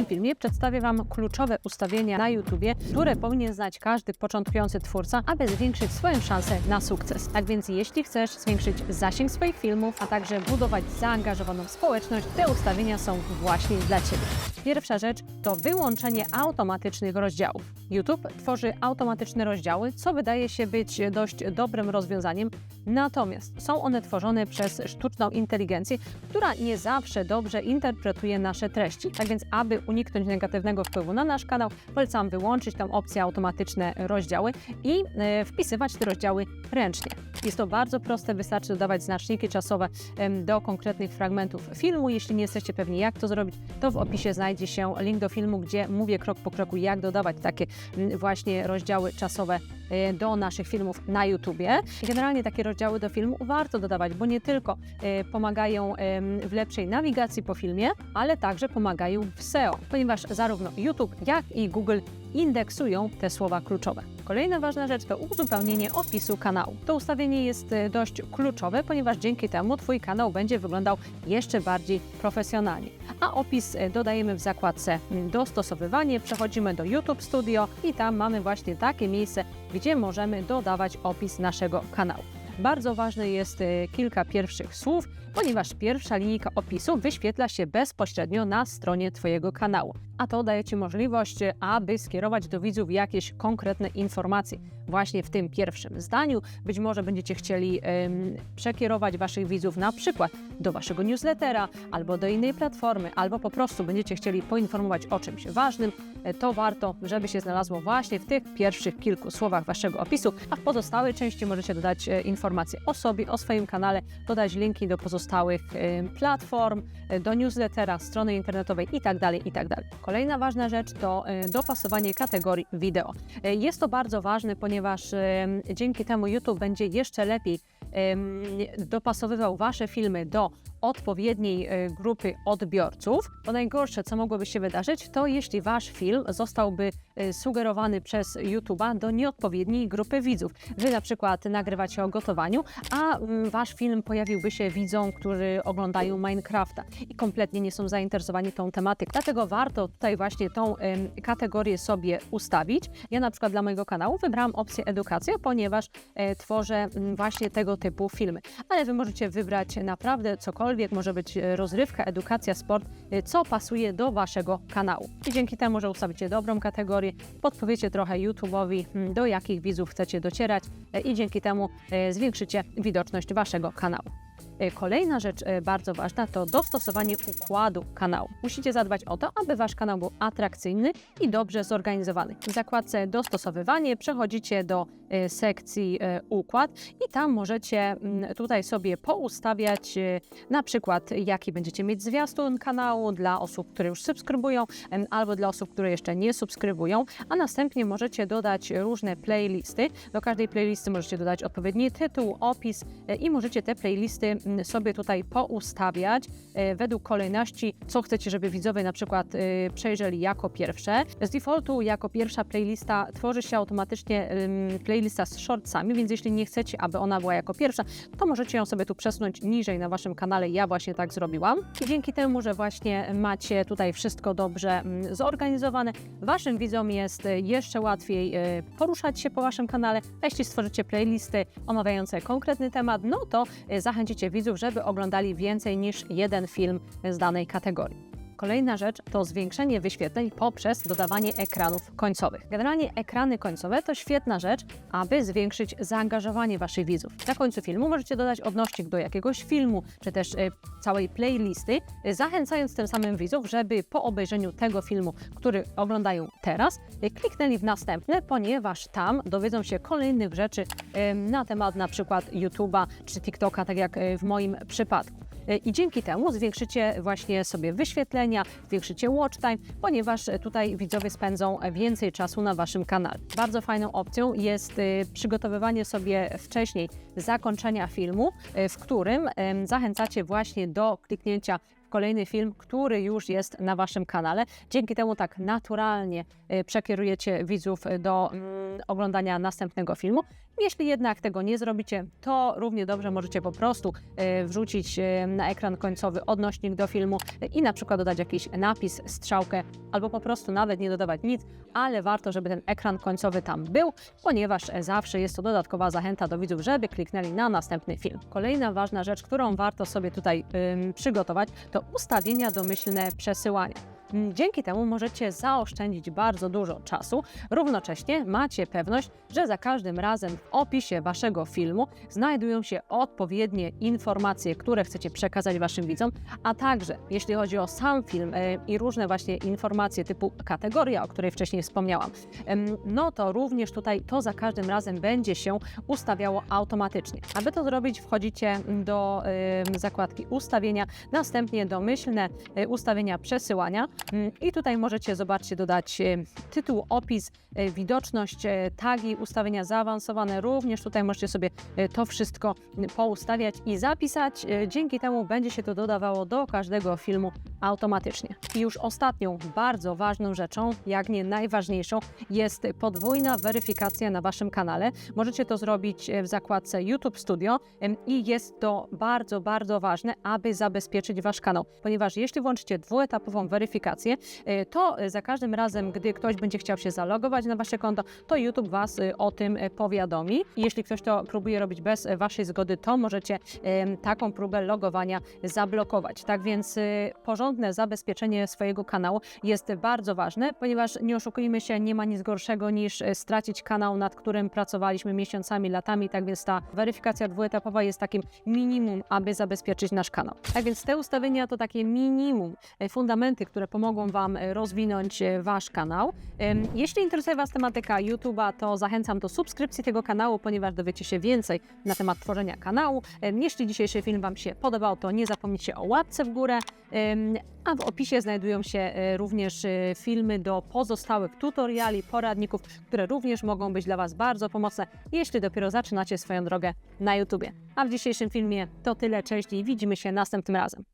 tym filmie przedstawię Wam kluczowe ustawienia na YouTubie, które powinien znać każdy początkujący twórca, aby zwiększyć swoją szansę na sukces. Tak więc jeśli chcesz zwiększyć zasięg swoich filmów, a także budować zaangażowaną społeczność, te ustawienia są właśnie dla Ciebie. Pierwsza rzecz to wyłączenie automatycznych rozdziałów. YouTube tworzy automatyczne rozdziały, co wydaje się być dość dobrym rozwiązaniem, natomiast są one tworzone przez sztuczną inteligencję, która nie zawsze dobrze interpretuje nasze treści. Tak więc, aby uniknąć negatywnego wpływu na nasz kanał, polecam wyłączyć tą opcję automatyczne rozdziały i e, wpisywać te rozdziały ręcznie. Jest to bardzo proste, wystarczy dodawać znaczniki czasowe do konkretnych fragmentów filmu. Jeśli nie jesteście pewni, jak to zrobić, to w opisie znajdzie się link do filmu, gdzie mówię krok po kroku, jak dodawać takie mm, właśnie rozdziały czasowe e, do naszych filmów na YouTubie. Generalnie takie rozdziały do filmu warto dodawać, bo nie tylko e, pomagają w lepszej nawigacji po filmie, ale także pomagają w SEO, ponieważ zarówno YouTube, jak i Google indeksują te słowa kluczowe. Kolejna ważna rzecz to uzupełnienie opisu kanału. To ustawienie jest e, dość kluczowe, ponieważ dzięki temu Twój kanał będzie wyglądał jeszcze bardziej profesjonalnie. A opis e, dodajemy w zakładce mm, dostosowywanie, przechodzimy do YouTube Studio i tam mamy właśnie takie miejsce, gdzie możemy dodawać opis naszego kanału. Bardzo ważne jest e, kilka pierwszych słów, ponieważ pierwsza linijka opisu wyświetla się bezpośrednio na stronie Twojego kanału. A to daje Ci możliwość, aby skierować do widzów jakieś konkretne informacje. Właśnie w tym pierwszym zdaniu być może będziecie chcieli em, przekierować Waszych widzów na przykład do Waszego newslettera albo do innej platformy, albo po prostu będziecie chcieli poinformować o czymś ważnym, e, to warto, żeby się znalazło właśnie w tych pierwszych kilku słowach Waszego opisu, a w pozostałej części możecie dodać e, informacje o sobie, o swoim kanale, dodać linki do pozostałych e, platform, e, do newslettera, strony internetowej itd. itd. Kolejna ważna rzecz to e, dopasowanie kategorii wideo. E, Jest to bardzo ważne, ponieważ dzięki temu YouTube będzie jeszcze lepiej dopasowywał Wasze filmy do odpowiedniej e, grupy odbiorców. Bo najgorsze, co mogłoby się wydarzyć, to jeśli Wasz film zostałby e, sugerowany przez YouTube'a do nieodpowiedniej grupy widzów. Wy na przykład nagrywacie o gotowaniu, a mm, Wasz film pojawiłby się widzom, którzy oglądają Minecrafta i kompletnie nie są zainteresowani tą tematyką. Dlatego warto tutaj właśnie tą kategorię sobie ustawić. Ja na przykład dla mojego kanału wybrałam opcję edukacja, ponieważ e, tworzę mm, właśnie tego typu filmy. Ale Wy możecie wybrać naprawdę cokolwiek, może być e, rozrywka, edukacja, sport, e, co pasuje do Waszego kanału. I dzięki temu, że ustawicie dobrą kategorię, podpowiecie trochę YouTube'owi, mm, do jakich widzów chcecie docierać e, i dzięki temu zwiększycie widoczność Waszego kanału. E, Kolejna rzecz e, bardzo ważna to dostosowanie układu kanału. Musicie zadbać o to, aby wasz kanał był atrakcyjny i dobrze zorganizowany. W zakładce dostosowywanie przechodzicie do e, sekcji układ i tam możecie mm, tutaj sobie poustawiać na przykład jaki będziecie mieć zwiastun kanału dla osób, które już subskrybują albo dla osób, które jeszcze nie subskrybują, a następnie możecie dodać różne playlisty. Do każdej playlisty możecie dodać odpowiedni tytuł, opis i możecie te playlisty mm, sobie tutaj poustawiać e, według kolejności, co chcecie, żeby widzowie na przykład e, przejrzeli jako pierwsze. Z defaultu jako pierwsza playlista tworzy się automatycznie playlista z shortsami, więc jeśli nie chcecie, aby ona była jako pierwsza, to możecie ją sobie tu przesunąć niżej na waszym kanale. Ja właśnie tak zrobiłam. Dzięki temu, że właśnie macie tutaj wszystko dobrze zorganizowane, waszym widzom jest e, jeszcze łatwiej poruszać się po waszym kanale. A jeśli stworzycie playlisty omawiające konkretny temat, no to zachęcicie widzów, żeby oglądali więcej niż jeden film z danej kategorii. Kolejna rzecz to zwiększenie wyświetleń poprzez dodawanie ekranów końcowych. Generalnie ekrany końcowe to świetna rzecz, aby zwiększyć zaangażowanie Waszych widzów. Na końcu filmu możecie dodać odnośnik do jakiegoś filmu, czy też e, całej playlisty, e, zachęcając tym samym widzów, żeby po obejrzeniu tego filmu, który oglądają teraz, e, kliknęli w następne, ponieważ tam dowiedzą się kolejnych rzeczy na temat na przykład YouTube'a czy TikToka, tak jak w moim przypadku. I dzięki temu zwiększycie właśnie sobie wyświetlenia, zwiększycie watch time, ponieważ tutaj widzowie spędzą więcej czasu na Waszym kanale. Bardzo fajną opcją jest e, przygotowywanie sobie wcześniej zakończenia filmu, e, w którym zachęcacie właśnie do kliknięcia kolejny film, który już jest na Waszym kanale. Dzięki temu tak naturalnie y, przekierujecie widzów do mm, oglądania następnego filmu. Jeśli jednak tego nie zrobicie, to równie dobrze możecie po prostu y, wrzucić y, na ekran końcowy odnośnik do filmu y, i na przykład dodać jakiś napis, strzałkę, albo po prostu nawet nie dodawać nic, ale warto, żeby ten ekran końcowy tam był, ponieważ e, zawsze jest to dodatkowa zachęta do widzów, żeby kliknęli na następny film. Kolejna ważna rzecz, którą warto sobie tutaj przygotować, to ustawienia domyślne przesyłania. Mm, Dzięki temu możecie zaoszczędzić bardzo dużo czasu. Równocześnie macie pewność, że za każdym razem w opisie waszego filmu znajdują się odpowiednie informacje, które chcecie przekazać waszym widzom, a także jeśli chodzi o sam film e, i różne właśnie informacje typu kategoria, o której wcześniej wspomniałam, no to również tutaj to za każdym razem będzie się ustawiało automatycznie. Aby to zrobić, wchodzicie do zakładki ustawienia, następnie domyślne e, ustawienia przesyłania i tutaj możecie, zobaczcie, dodać e, tytuł, opis, e, widoczność, e, tagi, ustawienia zaawansowane. Również tutaj możecie sobie to wszystko m, poustawiać i zapisać. Dzięki temu będzie się to dodawało do każdego filmu automatycznie. I już ostatnią, bardzo ważną rzeczą, jak nie najważniejszą, jest podwójna weryfikacja na Waszym kanale. Możecie to zrobić w zakładce YouTube Studio i jest to bardzo, bardzo ważne, aby zabezpieczyć Wasz kanał, ponieważ jeśli włączycie dwuetapową weryfikację, e, to e, za każdym razem, gdy ktoś będzie chciał się zalogować na Wasze konto, to YouTube Was e, o tym powiadomi. Jeśli ktoś to próbuje robić bez Waszej zgody, to możecie taką próbę logowania zablokować. Tak więc porządne zabezpieczenie swojego kanału jest bardzo ważne, ponieważ nie oszukujmy się, nie ma nic gorszego niż stracić kanał, nad którym pracowaliśmy miesiącami, latami. Tak więc ta weryfikacja dwuetapowa jest takim minimum, aby zabezpieczyć nasz kanał. Tak więc te ustawienia to takie minimum, fundamenty, które pomogą Wam e, rozwinąć e, Wasz kanał. Jeśli interesuje Was tematyka YouTube'a, to zachęcam do subskrypcji tego kanału, ponieważ dowiecie się więcej na temat tworzenia kanału. Jeśli dzisiejszy film Wam się podobał, to nie zapomnijcie o łapce w górę, a w opisie znajdują się e, również filmy do pozostałych tutoriali, poradników, które również mogą być dla Was bardzo pomocne, jeśli dopiero zaczynacie swoją drogę na YouTubie. A w dzisiejszym filmie to tyle, cześć i widzimy się następnym razem.